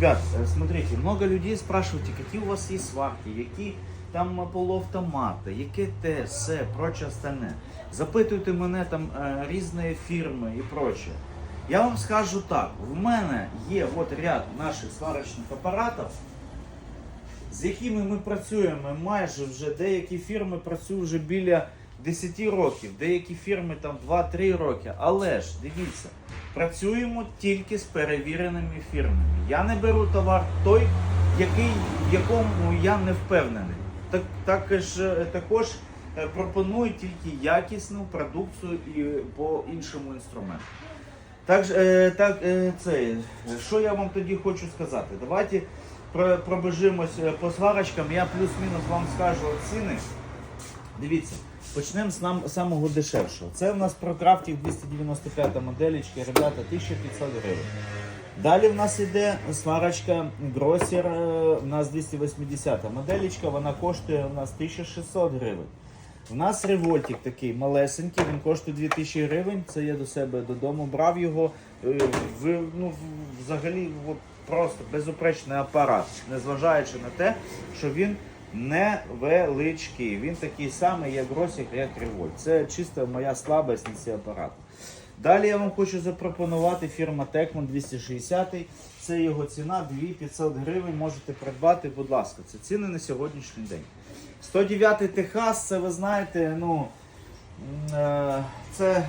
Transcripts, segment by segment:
Ребят, э, смотрите, много людей спрашиваете, какие у вас есть сварки, які там полуавтомати, яке те, все, проче остальне. Запитуйте мене там е, різні фірми і проче. Я вам скажу так, в мене є от ряд наших сварочних апаратів, з якими ми працюємо майже вже деякі фірми працюють вже біля 10 років, деякі фірми там 2-3 роки. Але ж дивіться, працюємо тільки з перевіреними фірмами. Я не беру товар той, який, в якому я не впевнений. Так, також, е, також е, пропоную тільки якісну продукцію і по іншому інструменту. Так, е, так це, що я вам тоді хочу сказати? Давайте про- пробежимось по сварочкам. Я плюс-мінус вам скажу ціни. Дивіться, почнемо з нам самого дешевшого. Це у нас ProCrafting 295 моделечка, ребята, 1500 гривень. Далі в нас іде сварочка е, у нас 280 моделечка, вона коштує у нас 1600 гривень. У нас револьтик такий малесенький, він коштує 2000 гривень. Це я до себе додому брав його. Е, Ви, ну, взагалі, от просто безупречний апарат, незважаючи на те, що він невеличкий. Він такий самий, як Гросік, як револьт. Це чисто моя слабость на ці апарати. Далі я вам хочу запропонувати фірма Tecmon 260. Це його ціна 2500 гривень. Можете придбати, будь ласка. Це ціни на сьогоднішній день. 109 Техас, це ви знаєте, ну е, це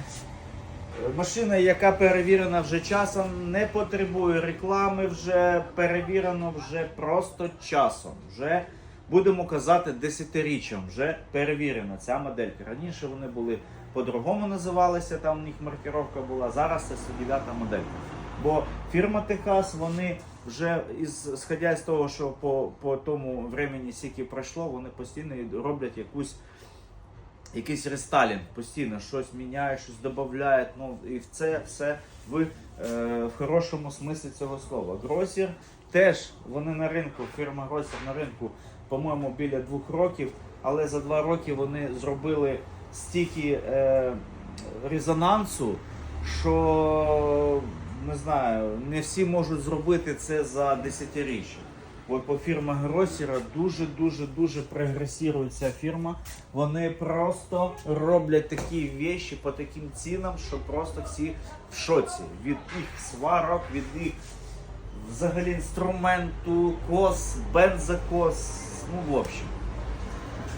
машина, яка перевірена вже часом, не потребує реклами, вже перевірено вже просто часом. Вже будемо казати десятиріччям, вже перевірена ця моделька. Раніше вони були по-другому називалися, там у них маркировка була. Зараз це 109 моделька. Бо фірма Техас, вони вже із сходя з того, що по, по тому времені, скільки пройшло, вони постійно роблять якусь якийсь рестайлінг, постійно щось міняють, щось додають. Ну і в це все в, е, в хорошому смислі цього слова. Гросір теж вони на ринку, фірма Гросір на ринку, по-моєму, біля двох років, але за два роки вони зробили стільки е, резонансу, що не знаю, не всі можуть зробити це за десятиріччя. От по фірма Гросіра дуже дуже прогресує ця фірма. Вони просто роблять такі вещі по таким цінам, що просто всі в шоці від їх сварок, від їх взагалі інструменту, кос, бензокос. Ну, в общем.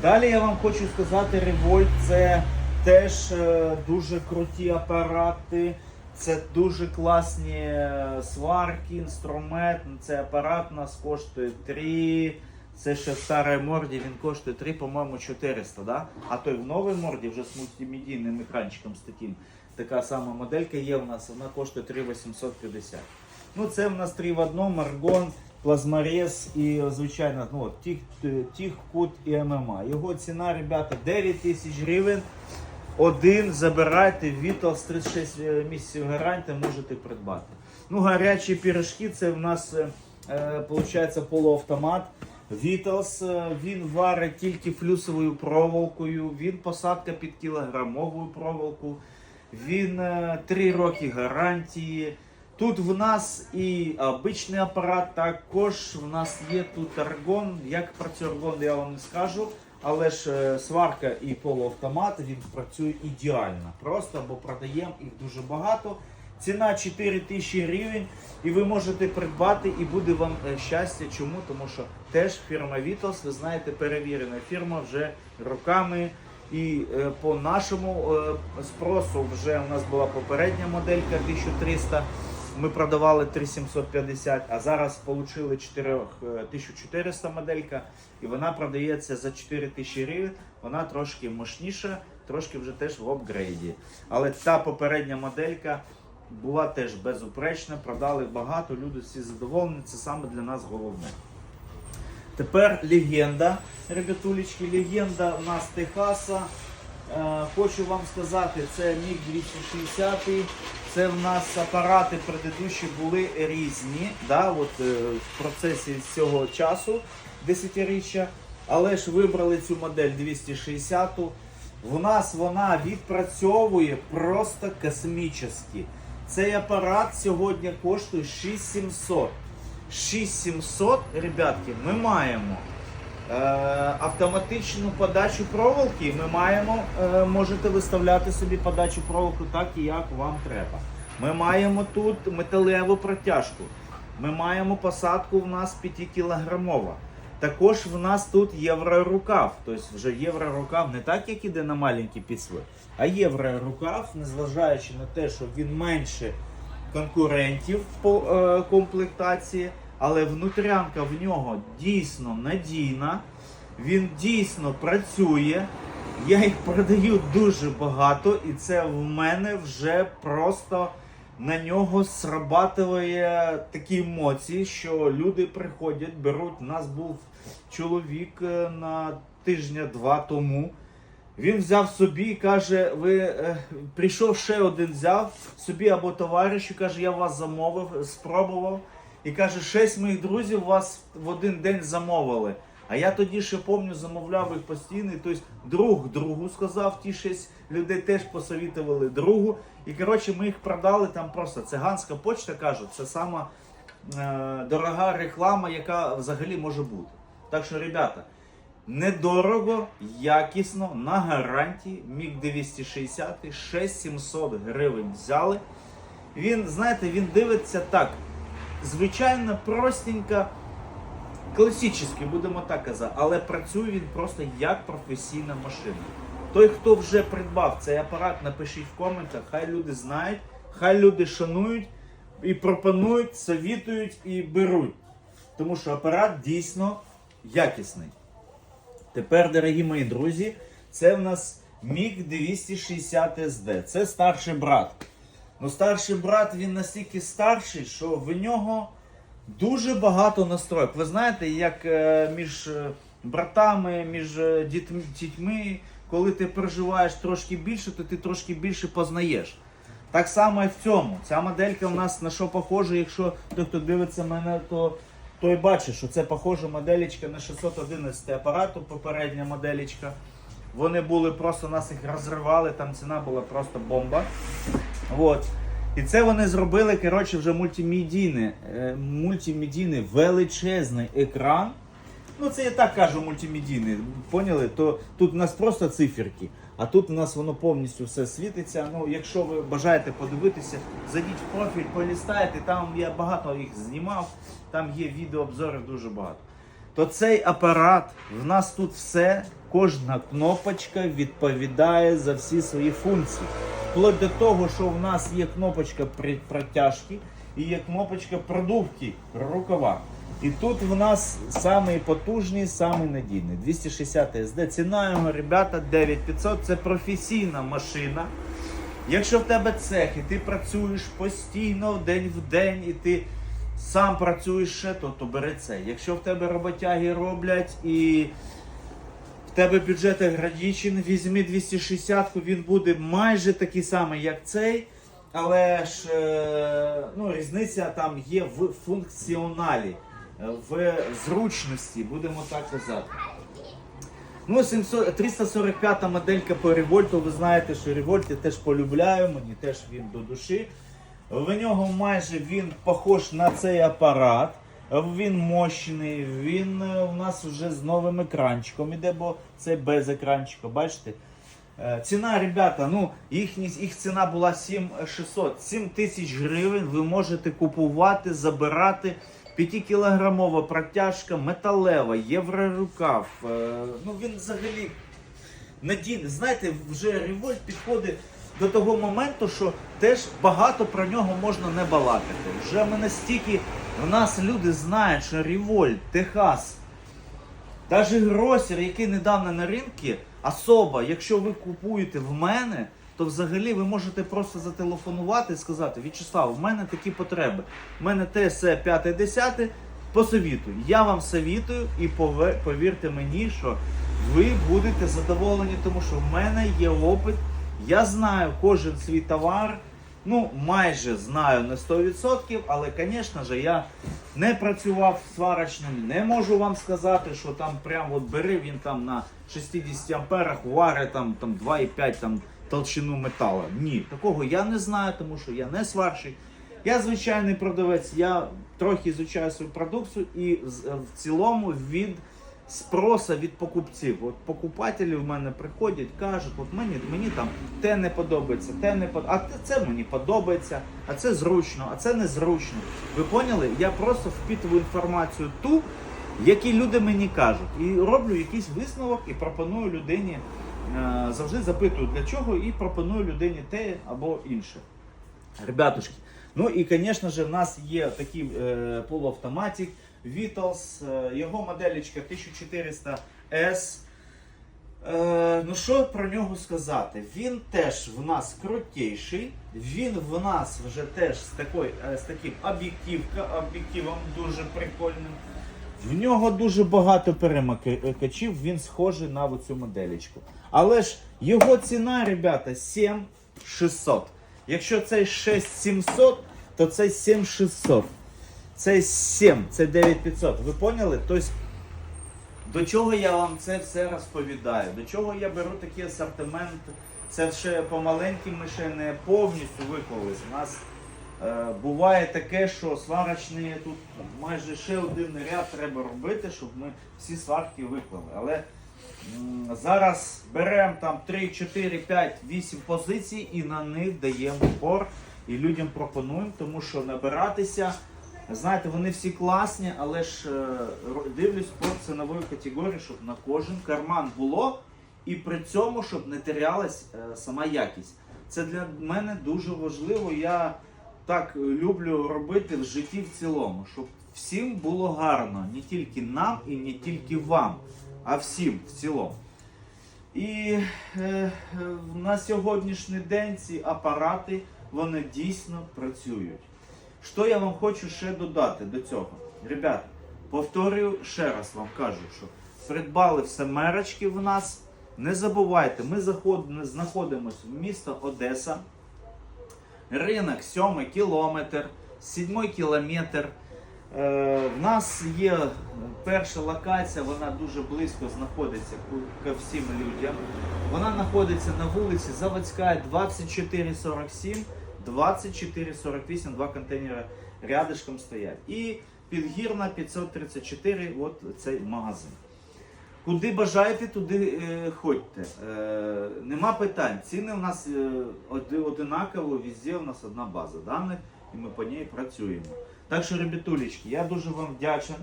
Далі я вам хочу сказати, Revolt це теж е, дуже круті апарати. Це дуже класні е, сварки, інструмент. Цей апарат у нас коштує 3. Це ще в морді, він коштує 3, по-моєму, 400, да? А той в новій морді вже з мультимедійним екранчиком з таким. Така сама моделька є у нас, вона коштує 3850. Ну, це в нас 3 в одному, аргон, плазморез і, звичайно, ну, тих, тих, кут і ММА. Його ціна, ребята, 9 тисяч гривень. Один забирайте, Вітал з 36 місяців гарантія можете придбати. Ну, гарячі пірожки, це в нас е, е, полуавтомат. Віталс, е, він варить тільки флюсовою проволокою, він посадка під кілограмовою проволоку, він 3 роки гарантії. Тут в нас і обичний апарат, також в нас є тут аргон. Як працює аргон, я вам не скажу. Але ж е, сварка і полуавтомат він працює ідеально. Просто бо продаємо їх дуже багато. Ціна 4 тисячі гривень, і ви можете придбати, і буде вам е, щастя. Чому? Тому що теж фірма Vitos, ви знаєте, перевірена фірма вже роками. І е, по нашому спросу вже у нас була попередня моделька 1300. Ми продавали 3750, а зараз отримали 4, е, 1400 моделька, і вона продається за 4000 гривень. Вона трошки мощніша, трошки вже теж в апгрейді. Але та попередня моделька була теж безупречна, продали багато, люди всі задоволені. Це саме для нас головне. Тепер легенда, ребятулечки, легенда у нас Техаса. Е, Хочу вам сказати, це Міг 260. Це в нас апарати предыдущі були різні, да, от, е, в процесі цього часу десятиріччя. Але ж вибрали цю модель 260. В нас вона відпрацьовує просто космічно. Цей апарат сьогодні коштує 6700. 6700, ребятки, ми маємо автоматичну подачу проволоки. Ми маємо, е, можете виставляти собі подачу проволоку так, як вам треба. Ми маємо тут металеву протяжку. Ми маємо посадку в нас 5 кілограмова. Також в нас тут єврорукав. Тобто вже єврорукав не так, як іде на маленькі підсви, а єврорукав, незважаючи на те, що він менше конкурентів по е, комплектації, але внутрянка в нього дійсно надійна, він дійсно працює. Я їх продаю дуже багато, і це в мене вже просто на нього срабатує такі емоції, що люди приходять, беруть. У нас був чоловік е, на тижня-два тому. Він взяв собі і каже: ви е, прийшов ще один, взяв собі або товаришу, каже, я вас замовив, спробував. І каже, шість моїх друзів вас в один день замовили. А я тоді ще пам'ятаю, замовляв їх постійно. і, Тобто друг другу сказав, ті шість людей теж посовітували другу. І коротше, ми їх продали там просто циганська почта кажуть, це сама е, дорога реклама, яка взагалі може бути. Так що, ребята, недорого, якісно, на гарантії. Міг 260, 6700 гривень взяли. Він, знаєте, він дивиться так. Звичайно, простенько, класичний, будемо так казати, але працює він просто як професійна машина. Той, хто вже придбав цей апарат, напишіть в коментах, хай люди знають, хай люди шанують і пропонують, совітують і беруть. Тому що апарат дійсно якісний. Тепер, дорогі мої друзі, це в нас MiG 260 SD. Це старший брат. Ну, старший брат він настільки старший, що в нього дуже багато настроїк. Ви знаєте, як е, між е, братами, між е, дітьми, коли ти проживаєш трошки більше, то ти трошки більше познаєш. Так само і в цьому. Ця моделька у нас на що похожа, якщо той, хто дивиться мене, то той бачить, що це похожа моделечка на 611 апарату, попередня моделечка. Вони були просто нас їх розривали, там ціна була просто бомба. От. І це вони зробили, коротше, вже мультимедійний, е, мультимедійний величезний екран. Ну, це я так кажу мультимедійний, поняли? То тут у нас просто циферки, а тут у нас воно повністю все світиться. Ну, якщо ви бажаєте подивитися, зайдіть в профіль, полістайте, там я багато їх знімав, там є відеообзорів дуже багато. То цей апарат, в нас тут все, кожна кнопочка відповідає за всі свої функції. Вплоть до того, що в нас є кнопочка протяжки і є кнопочка продувки рукава. І тут в нас самий потужний, самий надійний. 260 SD. Ціна його, ребята, 9500. Це професійна машина. Якщо в тебе цех і ти працюєш постійно день в день, і ти сам працюєш ще, то, то бери це. Якщо в тебе роботяги роблять і тебе бюджет ограничений, візьми 260, він буде майже такий самий, як цей. Але ж е, ну, різниця там є в функціоналі, е, в зручності, будемо так казати. Ну, 700, 345 моделька по револьту. Ви знаєте, що револьт я теж полюбляю, мені теж він до душі. В нього майже він похож на цей апарат. Він мощний, він е, у нас вже з новим екранчиком іде, бо це без екранчика, бачите? Е, Ціна, ребята, ну, їхні, їх ціна була 7600. 7 тисяч гривень ви можете купувати, забирати. 5-кілограмова протяжка, металева, єврорукав. Е, Ну він взагалі надійний. Знаєте, вже револьт підходить до того моменту, що теж багато про нього можна не балакати. Вже ми настільки в нас люди знають, що револьт, Техас, навіть гросер, який недавно на ринку, особа, якщо ви купуєте в мене, то взагалі ви можете просто зателефонувати і сказати: В'ячеслав, в мене такі потреби. В мене ТСЕ 5-10, посовітуй. Я вам совітую і повірте мені, що ви будете задоволені, тому що в мене є опит. Я знаю кожен свій товар. Ну, майже знаю на 100%, але, звісно ж, я не працював сварочним, не можу вам сказати, що там прям от бери він там на 60 амперах варить там, там 2,5 там толщину металу. Ні, такого я не знаю, тому що я не сварщик. Я звичайний продавець, я трохи ізучаю свою продукцію і в цілому від спроса від покупців. От покупателі в мене приходять, кажуть, от мені, мені там те не подобається, те не под... а це мені подобається, а це зручно, а це незручно. Ви поняли? Я просто впитую інформацію ту, які люди мені кажуть, і роблю якийсь висновок і пропоную людині. е, Завжди запитую для чого і пропоную людині те або інше. Ребятушки. Ну і, звісно ж, в нас є такий е, полуавтоматик Vitals, е, його моделечка 1400S. Е, ну що про нього сказати? Він теж в нас крутіший, він в нас вже теж з, такою, е, з таким об'єктивом дуже прикольним. В нього дуже багато перемикачів, він схожий на оцю моделечку. Але ж його ціна, ребята, 7600. Якщо це 6700, то це 7600. Це 7, це 9500. Ви поняли? Тобто, до чого я вам це все розповідаю? До чого я беру такий асортимент? Це ще помаленьки ми ще не повністю виклались. У нас е, буває таке, що сварочні тут майже ще один ряд треба робити, щоб ми всі сварки виклали. Але м, зараз беремо там 3, 4, 5, 8 позицій і на них даємо упор і людям пропонуємо, тому що набиратися. Знаєте, вони всі класні, але ж е, дивлюсь по цінової категорії, щоб на кожен карман було, і при цьому, щоб не терялась е, сама якість. Це для мене дуже важливо. Я так е, люблю робити в житті в цілому, щоб всім було гарно, не тільки нам і не тільки вам, а всім в цілому. І е, на сьогоднішній день ці апарати вони дійсно працюють. Що я вам хочу ще додати до цього? Ребята, повторюю ще раз вам кажу, що придбали все мерочки в нас. Не забувайте, ми знаходимося в місто Одеса. Ринок 7 кілометр, 7 кілометр. Е, в нас є перша локація, вона дуже близько знаходиться ко всім людям. Вона знаходиться на вулиці Заводська 2447, 2448, два контейнери рядышком стоять. І Підгірна 534, от цей магазин. Куди бажаєте, туди е, ходьте. Е, нема питань. Ціни у нас е, одинаково, везде у нас одна база даних, і ми по ній працюємо. Так що, ребятулечки, я дуже вам вдячен,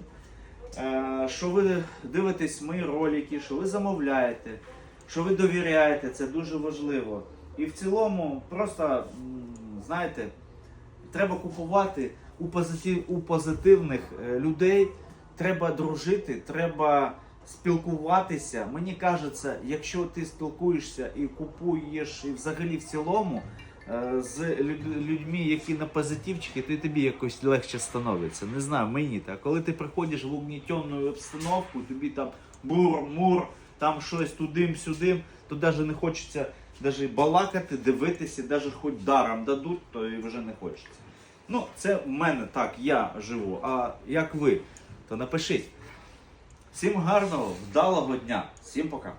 е, що ви дивитесь мої ролики, що ви замовляєте, що ви довіряєте, це дуже важливо. І в цілому, просто, знаєте, треба купувати у, позитив, у позитивних е, людей, треба дружити, треба спілкуватися. Мені кажеться, якщо ти спілкуєшся і купуєш і взагалі в цілому е, з людьми, які на позитивчики, то тобі якось легше становиться. Не знаю, мені так. Коли ти приходиш в угнітенну обстановку, тобі там бур-мур, там щось тудим-сюдим, то навіть не хочеться даже балакати, дивитися, навіть хоч даром дадуть, то і вже не хочеться. Ну, це в мене так, я живу. А як ви, то напишіть. Всім гарного, вдалого дня. Всім пока.